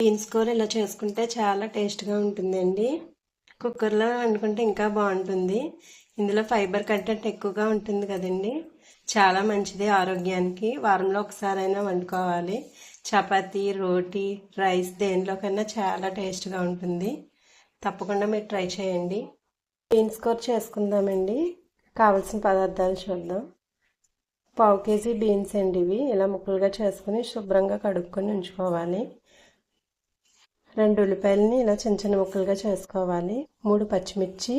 Beans కూర ఇలా చేసుకుంటే చాలా టేస్ట్గా ఉంటుందండి. కుక్కర్లో వండుకుంటే ఇంకా బాగుంటుంది. ఇందులో ఫైబర్ కంటెంట్ ఎక్కువగా ఉంటుంది కదండి. చాలా మంచిది ఆరోగ్యానికి. వారంలో ఒకసారైనా వండుకోవాలి. చపాతీ రోటీ రైస్ దేనిలోకన్నా చాలా టేస్ట్గా ఉంటుంది. తప్పకుండా మీరు ట్రై చేయండి. బీన్స్ కూర చేసుకుందామండి. కావలసిన పదార్థాలు చూద్దాం. పావు కేజీ బీన్స్ అండి ఇవి. ఇలా ముక్కలుగా చేసుకుని శుభ్రంగా కడుక్కొని ఉంచుకోవాలి. రెండు ఉల్లిపాయలని ఇలా చిన్న చిన్న ముక్కలుగా చేసుకోవాలి. మూడు పచ్చిమిర్చి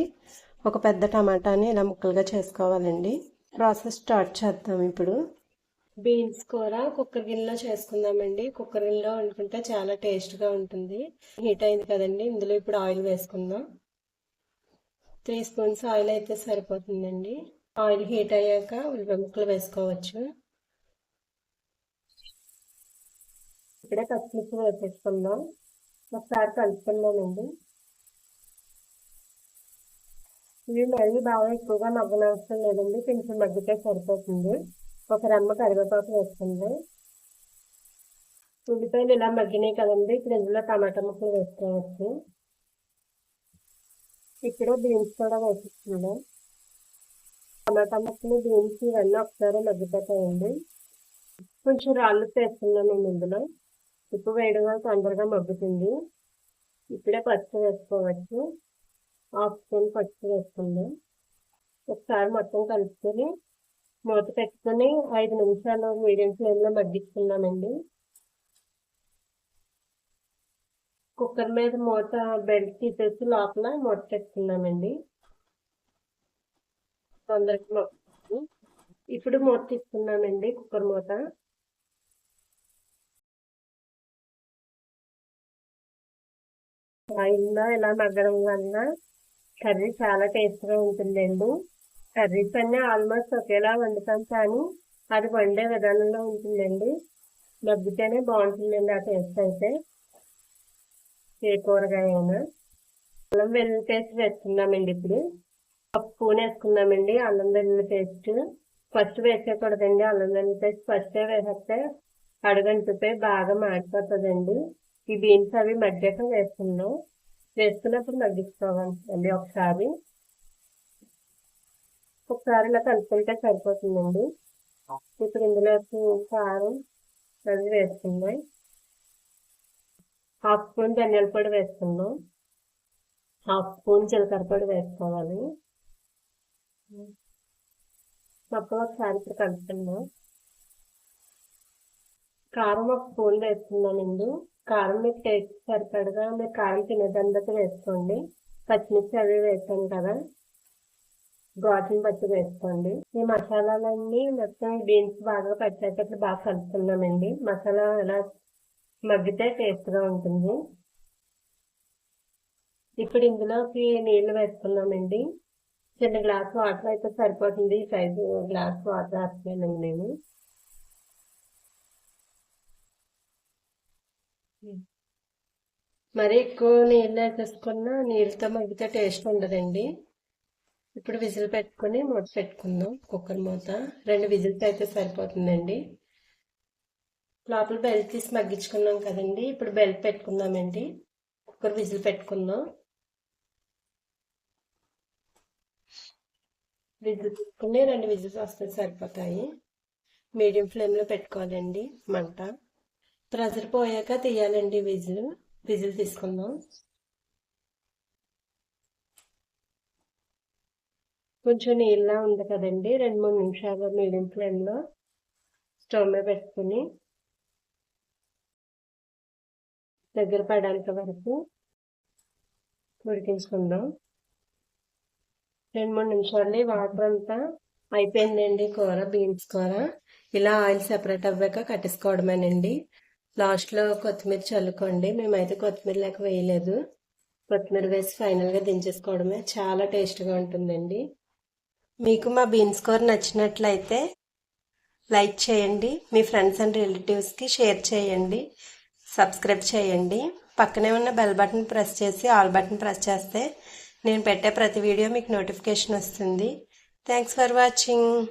ఒక పెద్ద టమాటాని ఇలా ముక్కలుగా చేసుకోవాలండి. ప్రాసెస్ స్టార్ట్ చేద్దాం ఇప్పుడు. బీన్స్ కూర కుక్కర్ గిన్నెలో చేసుకుందామండి. కుక్కర్ గిన్నెలో వండుకుంటే చాలా టేస్ట్గా ఉంటుంది. హీట్ అయింది కదండి ఇందులో ఇప్పుడు ఆయిల్ వేసుకుందాం. త్రీ స్పూన్స్ ఆయిల్ అయితే సరిపోతుందండి. ఆయిల్ హీట్ అయ్యాక ఉల్లిపాయ ముక్కలు వేసుకోవచ్చు. ఇప్పుడే పచ్చిమిర్చి వేసేసుకుందాం. ఒకసారి కలుపుకున్నానండి ఇవి మళ్ళీ బాగా ఎక్కువగా మగ్గనవసరం లేదండి. కొంచెం మగ్గితే సరిపోతుంది. ఒక రమ్మ కరివేపాకు వేస్తుంది ఉల్లిపాయలు ఇలా మగ్గినాయి కదండి. ఇప్పుడు ఇందులో టమాటా ముక్కలు వేసుకోవచ్చు. ఇక్కడ బీన్స్ కూడా వేసిస్తుంది టమాటా ముక్కలు బీన్స్ ఇవన్నీ ఒకసారి మగ్గిపోతాయండి. కొంచెం రాళ్ళు వేస్తున్నాను నేను ఇందులో. ఉప్పు వేయడం వల్ల తొందరగా మగ్గుతుంది. ఇప్పుడే పసుపు వేసుకోవచ్చు. హాఫ్ స్పూన్ పసుపు వేసుకుందాం. ఒకసారి మొత్తం కలుపుకొని మూత పెట్టుకొని ఐదు నిమిషాలు మీడియం ఫ్లేమ్లో మగ్గించుకున్నామండి కుక్కర్ మీద మూత బెల్ట్ తీసేసి లోపల మూత పెట్టుకున్నామండి తొందరగా ఇప్పుడు మూత తీసుకున్నామండి కుక్కర్ మూత. ఆయిల్లో ఇలా మగ్గడం వల్ల కర్రీ చాలా టేస్ట్గా ఉంటుందండి. కర్రీస్ అన్నీ ఆల్మోస్ట్ ఒకేలా వండుతాం కానీ అది వండే విధానంలో ఉంటుందండి. మగ్గితేనే బాగుంటుందండి ఆ టేస్ట్ అయితే. ఏ కూరగాయ అయినా అల్లం వెల్లుల్లి పేస్ట్ వేసుకున్నామండి ఇప్పుడు. ఒక స్పూన్ వేసుకున్నామండి అల్లం వెల్లుల్లి పేస్ట్. ఫస్ట్ వేసేయకూడదండి అల్లం వెల్లుల్లి పేస్ట్. ఫస్టే వేసేస్తే అడుగంటిపోయి బాగా మాడిపోతుందండి. ఈ బీన్స్ అవి మధ్యకం వేసుకున్నాం వేసుకున్నప్పుడు మగ్గించుకోవాలండి ఒకసారి. ఒకసారి ఇలా కలుపుకుంటే సరిపోతుందండి. ఇప్పుడు ఇందులోకి కారం అది వేసుకుందాం. హాఫ్ స్పూన్ ధనియాల పొడి వేసుకుందాం. హాఫ్ స్పూన్ జీలకర్ర పొడి వేసుకోవాలి. మొత్తం ఒకసారి ఇప్పుడు కలుపుకుందాం. కారం ఒక స్పూన్ వేసుకున్నానండి కారం మీకు టేస్ట్ సరిపడగా మీరు కారం తినేదంతా వేసుకోండి. పచ్చిమిర్చి అవి వేసాను కదా. ఘాటుని బట్టి వేసుకోండి. ఈ మసాలాలన్నీ మొత్తం బీన్స్ బాగా పచ్చేటట్లు బాగా కలుపుతున్నామండి. మసాలా ఎలా మగ్గితే టేస్ట్గా ఉంటుంది. ఇప్పుడు ఇందులోకి నీళ్ళు వేసుకున్నామండి. చిన్న గ్లాస్ వాటర్ అయితే సరిపోతుంది. సైజు గ్లాస్ వాటర్ వేస్తున్నానండి నేను. మరి ఎక్కువ నీళ్ళు వేసేసుకున్న నీళ్ళతో మగ్గితే టేస్ట్ ఉండదండి. ఇప్పుడు విజిల్ పెట్టుకుని మూత పెట్టుకుందాం. కుక్కర్ మూత. రెండు విజిల్స్ అయితే సరిపోతుందండి. లోపల బెల్ట్ తీసి మగ్గించుకున్నాం కదండి. ఇప్పుడు బెల్ట్ పెట్టుకుందామండి. కుక్కర్ విజిల్ పెట్టుకుందాం. విజిల్ పెట్టుకుని రెండు విజిల్స్ వస్తే సరిపోతాయి. మీడియం ఫ్లేమ్లో పెట్టుకోవాలండి. మంట. ప్రెజర్ పోయాక తీయాలండి విజిల్. విజిల్ తీసుకుందాం. కొంచెం నీళ్ళ ఉంది కదండి. రెండు మూడు నిమిషాలు మీడియం ఫ్లేమ్లో స్టవ్ మీద పెట్టుకుని దగ్గర పడేంత వరకు ఉడికించుకుందాం. రెండు మూడు నిమిషాలు వాటర్ అంతా అయిపోయిందండి కూర బీన్స్ కూర. ఇలా ఆయిల్ సెపరేట్ అవ్వాక కట్టేసుకోవడమేనండి. లాస్ట్లో కొత్తిమీర చల్లుకోండి. మేమైతే కొత్తిమీర లేక వేయలేదు. కొత్తిమీర వేసి ఫైనల్గా దించేసుకోవడమే. చాలా టేస్ట్గా ఉంటుందండి. మీకు మా బీన్స్ కూర నచ్చినట్లయితే లైక్ చేయండి. మీ ఫ్రెండ్స్ అండ్ రిలేటివ్స్కి షేర్ చేయండి. సబ్స్క్రైబ్ చేయండి. పక్కనే ఉన్న బెల్ బటన్ ప్రెస్ చేసి ఆల్ బటన్ ప్రెస్ చేస్తే నేను పెట్టే ప్రతి వీడియో మీకు నోటిఫికేషన్ వస్తుంది. Thanks for watching